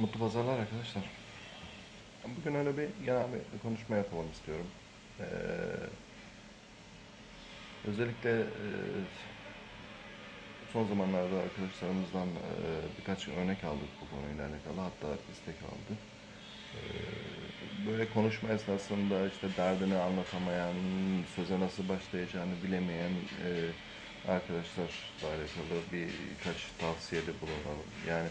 Mutlu pazarlar arkadaşlar. Bugün öyle bir genel bir konuşma yapalım istiyorum. Ee, özellikle e, son zamanlarda arkadaşlarımızdan e, birkaç örnek aldık bu konuyla alakalı. Hatta istek aldık. Ee, böyle konuşma esnasında işte derdini anlatamayan, söze nasıl başlayacağını bilemeyen e, arkadaşlarla alakalı birkaç tavsiyede bulunalım. Yani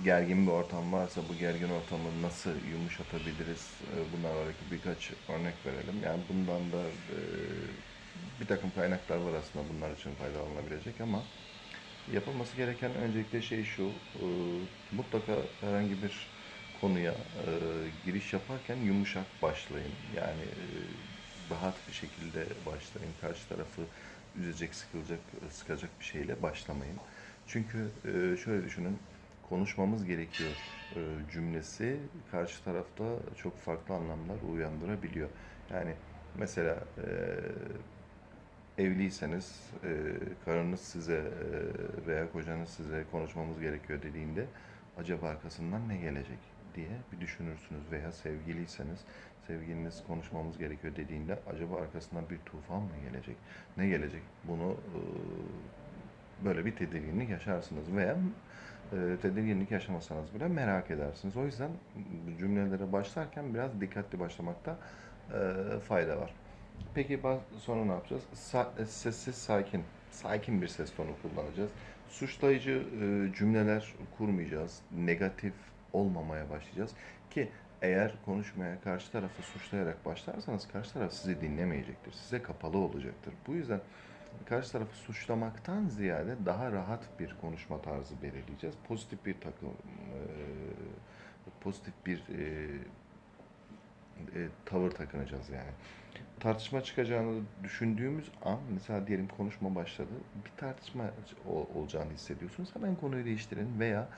gergin bir ortam varsa bu gergin ortamı nasıl yumuşatabiliriz? E, Bunlarla alakalı birkaç örnek verelim. Yani bundan da e, bir takım kaynaklar var aslında bunlar için faydalanabilecek ama yapılması gereken öncelikle şey şu, e, mutlaka herhangi bir konuya e, giriş yaparken yumuşak başlayın. Yani rahat bir şekilde başlayın. Karşı tarafı üzecek, sıkılacak, sıkacak bir şeyle başlamayın. Çünkü şöyle düşünün, konuşmamız gerekiyor e, cümlesi karşı tarafta çok farklı anlamlar uyandırabiliyor. Yani mesela e, evliyseniz e, karınız size veya kocanız size konuşmamız gerekiyor dediğinde acaba arkasından ne gelecek diye bir düşünürsünüz veya sevgiliyseniz sevgiliniz konuşmamız gerekiyor dediğinde acaba arkasından bir tufan mı gelecek? Ne gelecek? Bunu böyle bir tedirginlik yaşarsınız veya e, tedirginlik yaşamasanız bile merak edersiniz. O yüzden cümlelere başlarken biraz dikkatli başlamakta e, fayda var. Peki sonra ne yapacağız? Sa- e, sessiz, sakin, sakin bir ses tonu kullanacağız. Suçlayıcı e, cümleler kurmayacağız. Negatif olmamaya başlayacağız. Ki eğer konuşmaya karşı tarafı suçlayarak başlarsanız karşı taraf sizi dinlemeyecektir. Size kapalı olacaktır. Bu yüzden karşı tarafı suçlamaktan ziyade daha rahat bir konuşma tarzı belirleyeceğiz. Pozitif bir takım, e, pozitif bir e, e, tavır takınacağız yani. Tartışma çıkacağını düşündüğümüz an, mesela diyelim konuşma başladı, bir tartışma ol- olacağını hissediyorsunuz. Hemen konuyu değiştirin veya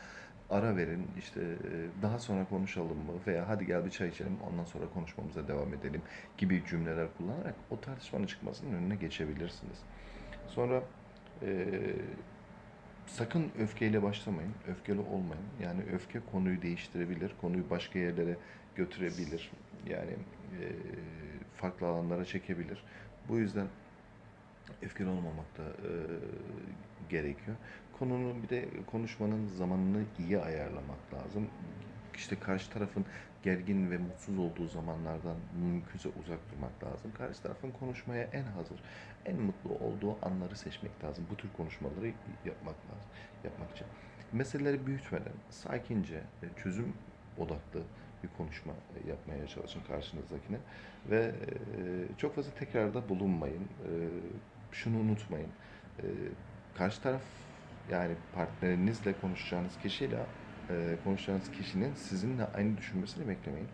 ara verin, işte e, daha sonra konuşalım mı veya hadi gel bir çay içelim ondan sonra konuşmamıza devam edelim gibi cümleler kullanarak o tartışmanın çıkmasının önüne geçebilirsiniz. Sonra e, sakın öfkeyle başlamayın, öfkeli olmayın. Yani öfke konuyu değiştirebilir, konuyu başka yerlere götürebilir. Yani e, farklı alanlara çekebilir. Bu yüzden öfkeli olmamak da e, gerekiyor. Konunun bir de konuşmanın zamanını iyi ayarlamak lazım. İşte karşı tarafın gergin ve mutsuz olduğu zamanlardan mümkünse uzak durmak lazım. Karşı tarafın konuşmaya en hazır, en mutlu olduğu anları seçmek lazım. Bu tür konuşmaları yapmak lazım, yapmak için. Meseleleri büyütmeden, sakince, e, çözüm odaklı bir konuşma e, yapmaya çalışın karşınızdakine ve e, çok fazla tekrarda bulunmayın. E, şunu unutmayın. Karşı taraf yani partnerinizle konuşacağınız kişiyle konuşacağınız kişinin sizinle aynı düşünmesini beklemeyin.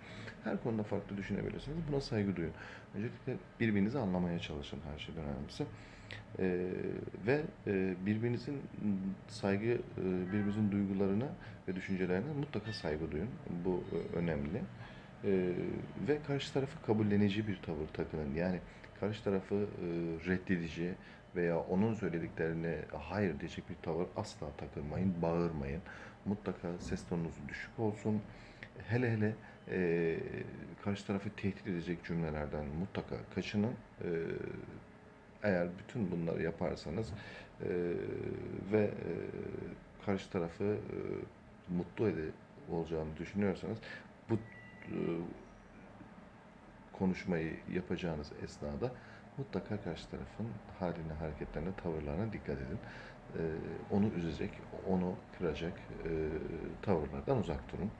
Her konuda farklı düşünebilirsiniz. Buna saygı duyun. Öncelikle birbirinizi anlamaya çalışın her şeyden önemlisi. E, ve e, birbirinizin saygı, e, birbirinizin duygularına ve düşüncelerine mutlaka saygı duyun. Bu e, önemli. E, ve karşı tarafı kabullenici bir tavır takının. Yani karşı tarafı e, reddedici veya onun söylediklerine hayır diyecek bir tavır asla takılmayın, bağırmayın. Mutlaka ses tonunuz düşük olsun. Hele hele e, karşı tarafı tehdit edecek cümlelerden mutlaka kaçının. E, eğer bütün bunları yaparsanız e, ve e, karşı tarafı e, mutlu ede olacağını düşünüyorsanız bu e, konuşmayı yapacağınız esnada mutlaka karşı tarafın haline, hareketlerine, tavırlarına dikkat edin. E, onu üzecek, onu kıracak e, tavırlardan uzak durun.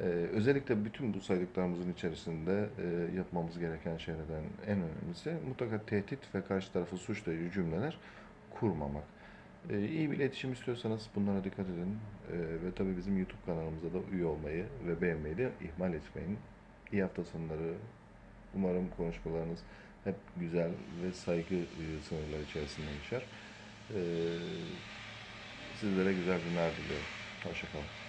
Ee, özellikle bütün bu saydıklarımızın içerisinde e, yapmamız gereken şeylerden en önemlisi mutlaka tehdit ve karşı tarafı suçlayıcı cümleler kurmamak. Ee, iyi bir iletişim istiyorsanız bunlara dikkat edin. Ee, ve tabii bizim YouTube kanalımıza da üye olmayı ve beğenmeyi de ihmal etmeyin. İyi hafta sonları. Umarım konuşmalarınız hep güzel ve saygı e, sınırları içerisinde geçer. Ee, sizlere güzel günler diliyorum. Hoşçakalın.